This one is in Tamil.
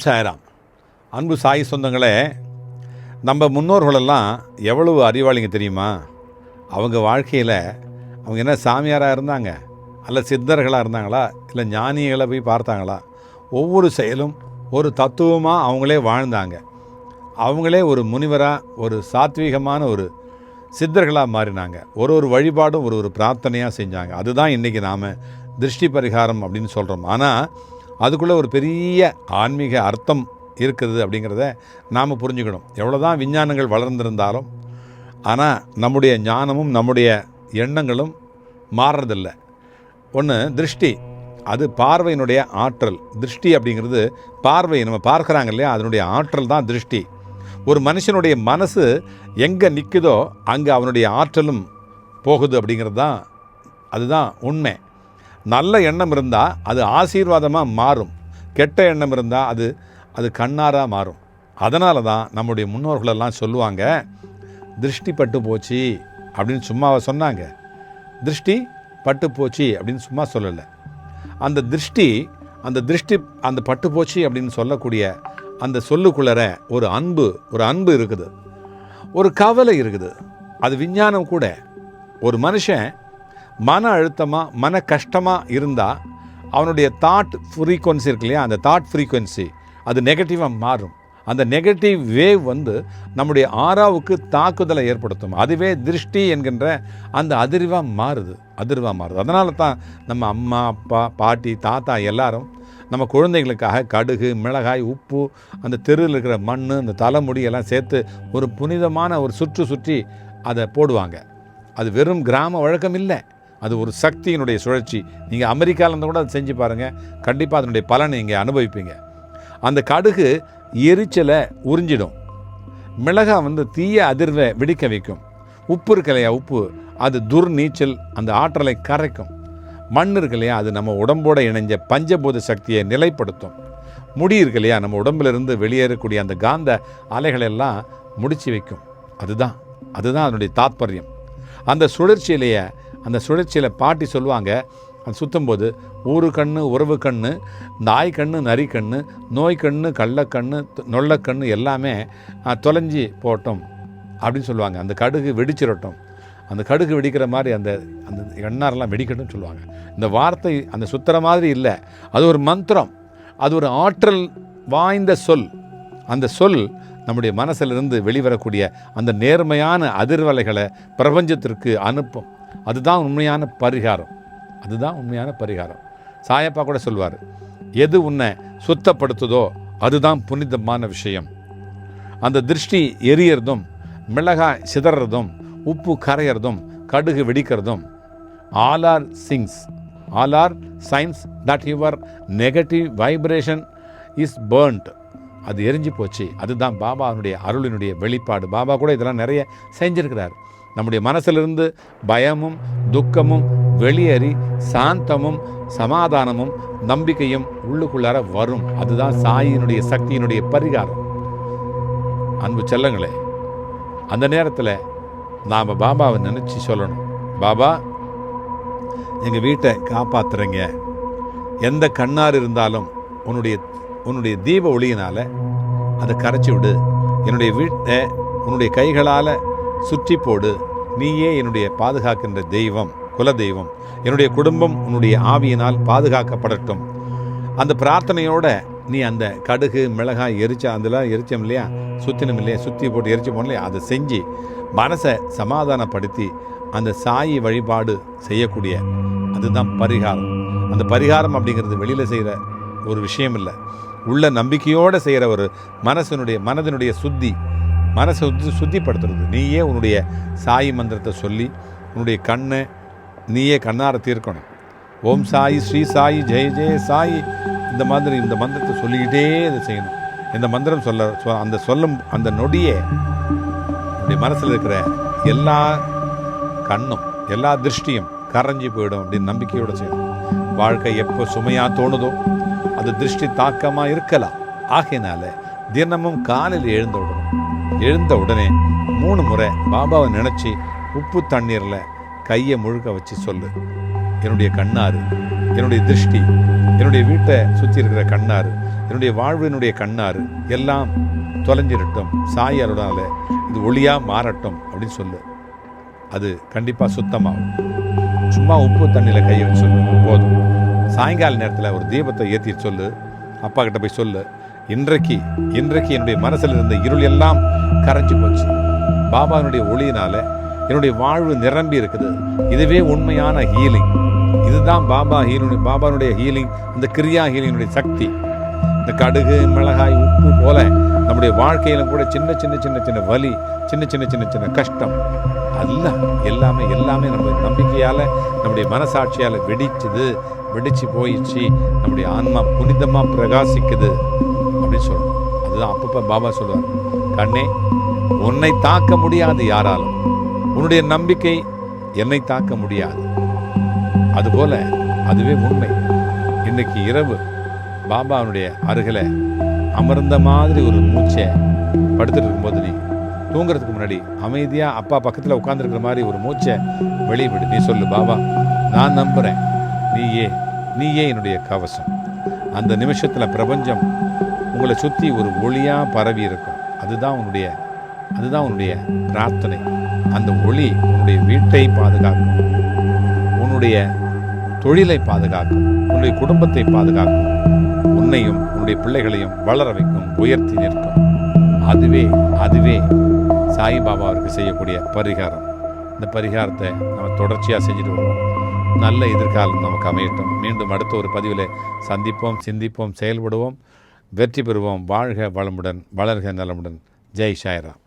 சாயராம். அன்பு சாய் சொந்தங்களே நம்ம முன்னோர்களெல்லாம் எவ்வளவு அறிவாளிங்க தெரியுமா? அவங்க வாழ்க்கையில் அவங்க என்ன சாமியாராக இருந்தாங்க? அல்ல சித்தர்களாக இருந்தாங்களா? இல்லை ஞானிகளை போய் பார்த்தாங்களா? ஒவ்வொரு செயலும் ஒரு தத்துவமாக அவங்களே வாழ்ந்தாங்க. அவங்களே ஒரு முனிவராக ஒரு சாத்வீகமான ஒரு சித்தர்களாக மாறினாங்க. ஒரு ஒரு வழிபாடும் ஒரு ஒரு பிரார்த்தனையாக செஞ்சாங்க. அதுதான் இன்றைக்கி நாம் திருஷ்டி பரிகாரம் அப்படின்னு சொல்கிறோம் ஆனால் அதுக்குள்ளே ஒரு பெரிய ஆன்மீக அர்த்தம் இருக்குது அப்படிங்கிறத நாம் புரிஞ்சுக்கணும். எவ்வளோ தான் விஞ்ஞானங்கள் வளர்ந்திருந்தாலும் ஆனால் நம்முடைய ஞானமும் நம்முடைய எண்ணங்களும் மாறுறதில்ல. ஒன்று திருஷ்டி. அது பார்வையினுடைய ஆற்றல். திருஷ்டி அப்படிங்கிறது பார்வை நம்ம பார்க்குறாங்க இல்லையா? அதனுடைய ஆற்றல் தான் திருஷ்டி. ஒரு மனுஷனுடைய மனசு எங்கே நிற்குதோ அங்கே அவனுடைய ஆற்றலும் போகுது அப்படிங்கிறது தான் அதுதான் உண்மை. நல்ல எண்ணம் இருந்தால் அது ஆசீர்வாதமாக மாறும். கெட்ட எண்ணம் இருந்தால் அது அது கண்ணாராக மாறும். அதனால தான் நம்முடைய முன்னோர்களெல்லாம் சொல்லுவாங்க திருஷ்டி பட்டு போச்சு அப்படின்னு சும்மாவை சொன்னாங்க. திருஷ்டி பட்டு போச்சு அப்படின்னு சும்மா சொல்லலை. அந்த திருஷ்டி அந்த திருஷ்டி அந்த பட்டு போச்சு அப்படின்னு சொல்லக்கூடிய அந்த சொல்லுக்குள்ளற ஒரு அன்பு ஒரு அன்பு இருக்குது. ஒரு கவலை இருக்குது. அது விஞ்ஞானம் கூட. ஒரு மனுஷன் மன அழுத்தமாக மன கஷ்டமாக இருந்தால் அவனுடைய தாட் ஃப்ரீக்வன்சி இருக்கு இல்லையா? அந்த தாட் ஃப்ரீக்வன்சி அது நெகட்டிவாக மாறும். அந்த நெகட்டிவ் வேவ் வந்து நம்முடைய ஆறாவுக்கு தாக்குதலை ஏற்படுத்தும். அதுவே திருஷ்டி என்கின்ற அந்த அதிர்வாக மாறுது. அதிர்வாக மாறுது. அதனால தான் நம்ம அம்மா அப்பா பாட்டி தாத்தா எல்லாரும் நம்ம குழந்தைகளுக்காக கடுகு மிளகாய் உப்பு அந்த தெருவில் இருக்கிற மண் அந்த தலைமுடி எல்லாம் சேர்த்து ஒரு புனிதமான ஒரு சுற்று சுற்றி அதை போடுவாங்க. அது வெறும் கிராம வழக்கம் இல்லை. அது ஒரு சக்தியினுடைய சுழற்சி. நீங்கள் அமெரிக்காவிலேருந்து கூட அதை செஞ்சு பாருங்கள் கண்டிப்பாக அதனுடைய பலனை இங்கே அனுபவிப்பீங்க. அந்த கடுகு எரிச்சலை உறிஞ்சிடும். மிளகா வந்து தீய அதிர்வை வெடிக்க வைக்கும். உப்பு இருக்கு இல்லையா உப்பு? அது துர்நீச்சல் அந்த ஆற்றலை கரைக்கும். மண் இருக்கு இல்லையா? அது நம்ம உடம்போட இணைஞ்ச பஞ்சபூத சக்தியை நிலைப்படுத்தும். முடி இருக்கு இல்லையா? நம்ம உடம்புல இருந்து வெளியேறக்கூடிய அந்த காந்த அலைகளெல்லாம் முடிச்சு வைக்கும். அதுதான். அதுதான் அதனுடைய தாத்பரியம். அந்த சுழற்சியிலேயே அந்த சுழற்சியில் பாட்டி சொல்லுவாங்க அது சுத்தும்போது ஊரு கண்ணு உறவு கண்ணு நாய் கண்ணு நரி கண்ணு நோய் கண்ணு கள்ளக்கண்ணு நொல்லக்கண்ணு எல்லாமே தொலைஞ்சி போட்டோம் அப்படின்னு சொல்லுவாங்க. அந்த கடுகு வெடிச்சிரட்டும். அந்த கடுகு வெடிக்கிற மாதிரி அந்த அந்த எண்ணாரெல்லாம் வெடிக்கட்டும்னு சொல்லுவாங்க. இந்த வார்த்தை அந்த சுத்துற மாதிரி இல்லை. அது ஒரு மந்திரம். அது ஒரு ஆற்றல் வாய்ந்த சொல். அந்த சொல் நம்முடைய மனசிலிருந்து வெளிவரக்கூடிய அந்த நேர்மையான அதிர்வலைகளை பிரபஞ்சத்திற்கு அனுப்பும். அதுதான் உண்மையான பரிகாரம். அதுதான் உண்மையான பரிகாரம். சாயப்பா கூட சொல்வார் எது உன்னை சுத்தப்படுத்துதோ அதுதான் புனிதமான விஷயம். அந்த திருஷ்டி எரியறதும் மிளகாய் சிதறதும் உப்பு கரையிறதும் கடுகு வெடிக்கிறதும் all are things all are signs that your negative vibration is burnt அது எரிஞ்சு போச்சு. அதுதான் பாபாவினுடைய அருளினுடைய வெளிப்பாடு. பாபா கூட இதெல்லாம் நிறைய செஞ்சிருக்கிறார். நம்முடைய மனசிலிருந்து பயமும் துக்கமும் வெளியேறி சாந்தமும் சமாதானமும் நம்பிக்கையும் உள்ளுக்குள்ளார வரும். அதுதான் சாயினுடைய சக்தியினுடைய பரிகாரம். அன்பு செல்லங்களே அந்த நேரத்தில் நாம் பாபாவை நினச்சி சொல்லணும். பாபா எங்கள் வீட்டை காப்பாத்துறீங்க. எந்த கண்ணார் இருந்தாலும் உன்னுடைய உன்னுடைய தீப ஒளியினால் அதை கரைச்சி விடு. என்னுடைய வீட்டை உன்னுடைய கைகளால் சுற்றி போடு. நீயே என்னுடைய பாதுகாக்கின்ற தெய்வம் குல தெய்வம் என்னுடைய குடும்பம் உன்னுடைய ஆவியினால் பாதுகாக்கப்படட்டும். அந்த பிரார்த்தனையோட நீ அந்த கடுகு மிளகாய் எரிச்சா அதெல்லாம் எரிச்சோம் இல்லையா? சுத்தினம் இல்லையா? சுற்றி போட்டு எரிச்சு போனோம் இல்லையா? அதை செஞ்சு மனசை சமாதானப்படுத்தி அந்த சாயி வழிபாடு செய்யக்கூடிய அதுதான் பரிகாரம். அந்த பரிகாரம் அப்படிங்கிறது வெளியில் செய்கிற ஒரு விஷயம் இல்லை. உள்ள நம்பிக்கையோடு செய்கிற ஒரு மனசனுடைய மனதினுடைய சுத்தி மனசை சுத்தி சுத்திப்படுத்துறது. நீயே உன்னுடைய சாயி மந்திரத்தை சொல்லி உன்னுடைய கண்ணை நீயே கண்ணார தீர்க்கணும். ஓம் சாயி ஸ்ரீ சாயி ஜெய ஜெய சாயி. இந்த மாதிரி இந்த மந்திரத்தை சொல்லிக்கிட்டே இதை செய்யணும். இந்த மந்திரம் சொல்ல சொ- அந்த சொல்லும் அந்த நொடியே உன்னுடைய மனசில் இருக்கிற எல்லா கண்ணும் எல்லா திருஷ்டியும் கரைஞ்சி போயிடும் அப்படின்னு நம்பிக்கையோடு செய்யணும். வாழ்க்கை எப்போ சுமையாக தோணுதோ அது திருஷ்டி தாக்கமாக இருக்கலாம். ஆகையினால தினமும் காலையில் எழுந்தோடும் எழுந்த உடனே மூணு முறை பாபாவை நினச்சி உப்பு தண்ணீரில் கையை முழுக்க வச்சு சொல்லு. என்னுடைய கண்ணாறு என்னுடைய திருஷ்டி என்னுடைய வீட்டை சுற்றி இருக்கிற கண்ணாறு என்னுடைய வாழ்வினுடைய கண்ணாறு எல்லாம் தொலைஞ்சிரட்டும் சாய் அருளால இது ஒளியாக மாறட்டும் அப்படின்னு சொல்லு. அது கண்டிப்பாக சுத்தமாகும். சும்மா உப்பு தண்ணியில் கையை வச்சு சொல்லு. போதும். சாயங்கால நேரத்தில் ஒரு தீபத்தை ஏற்றி சொல்லு. அப்பா கிட்ட போய் சொல்லு. இன்றைக்கு இன்றைக்கு என்னுடைய மனசில் இருந்த இருள் எல்லாம் கரைஞ்சி போச்சு. பாபாவினுடைய ஒளியினால என்னுடைய வாழ்வு நிரம்பி இருக்குது. இதுவே உண்மையான ஹீலிங் இதுதான் பாபா ஹீலிங் பாபானுடைய ஹீலிங் இந்த கிரியா ஹீலிங்குடைய சக்தி. இந்த கடுகு மிளகாய் உப்பு போல நம்முடைய வாழ்க்கையிலும் கூட சின்ன சின்ன சின்ன சின்ன வலி சின்ன சின்ன சின்ன சின்ன கஷ்டம். அல்ல எல்லாமே எல்லாமே நம்ம நம்பிக்கையால் நம்முடைய மனசாட்சியால் வெடிச்சுது வெடிச்சு போயிடுச்சு. நம்முடைய ஆன்மா புனிதமாக பிரகாசிக்குது. சொல்லணும். அதுதான் அப்பப்போ பாபா சொல்லுவார். கண்ணே உன்னை தாக்க முடியாது யாராலும். உன்னுடைய நம்பிக்கை என்னை தாக்க முடியாது. அதுபோல அதுவே உண்மை. இன்னைக்கு இரவு பாபாவுடைய அருகில் அமர்ந்த மாதிரி ஒரு மூச்சை படுத்துட்டு இருக்கும்போது நீ தூங்குறதுக்கு முன்னாடி அமைதியாக அப்பா பக்கத்தில் உட்காந்துருக்கிற மாதிரி ஒரு மூச்சை வெளியே விடு நீ சொல்லு பாபா நான் நம்புகிறேன் நீயே நீயே என்னுடைய கவசம். அந்த நிமிஷத்தில் பிரபஞ்சம் உங்களை சுற்றி ஒரு ஒளியாக பரவி இருக்கும். அதுதான் உன்னுடைய அதுதான் உன்னுடைய பிரார்த்தனை. அந்த ஒளி உன்னுடைய வீட்டை பாதுகாக்கும். உன்னுடைய தொழிலை பாதுகாக்கும். உன்னுடைய குடும்பத்தை பாதுகாக்கும். உன்னையும் உன்னுடைய பிள்ளைகளையும் வளர வைக்கும் உயர்த்தி நிற்கும். அதுவே அதுவே சாய்பாபாவிற்கு செய்யக்கூடிய பரிகாரம். இந்த பரிகாரத்தை நம்ம தொடர்ச்சியாக செஞ்சுட்டு வருவோம். நல்ல எதிர்காலம் நமக்கு அமையட்டும். மீண்டும் அடுத்த ஒரு பதிவில் சந்திப்போம் சிந்திப்போம் செயல்படுவோம். வெற்றி பெறுவோம். வாழ்க வளமுடன் வளர்க நலமுடன். ஜெய் சாய்ராம்.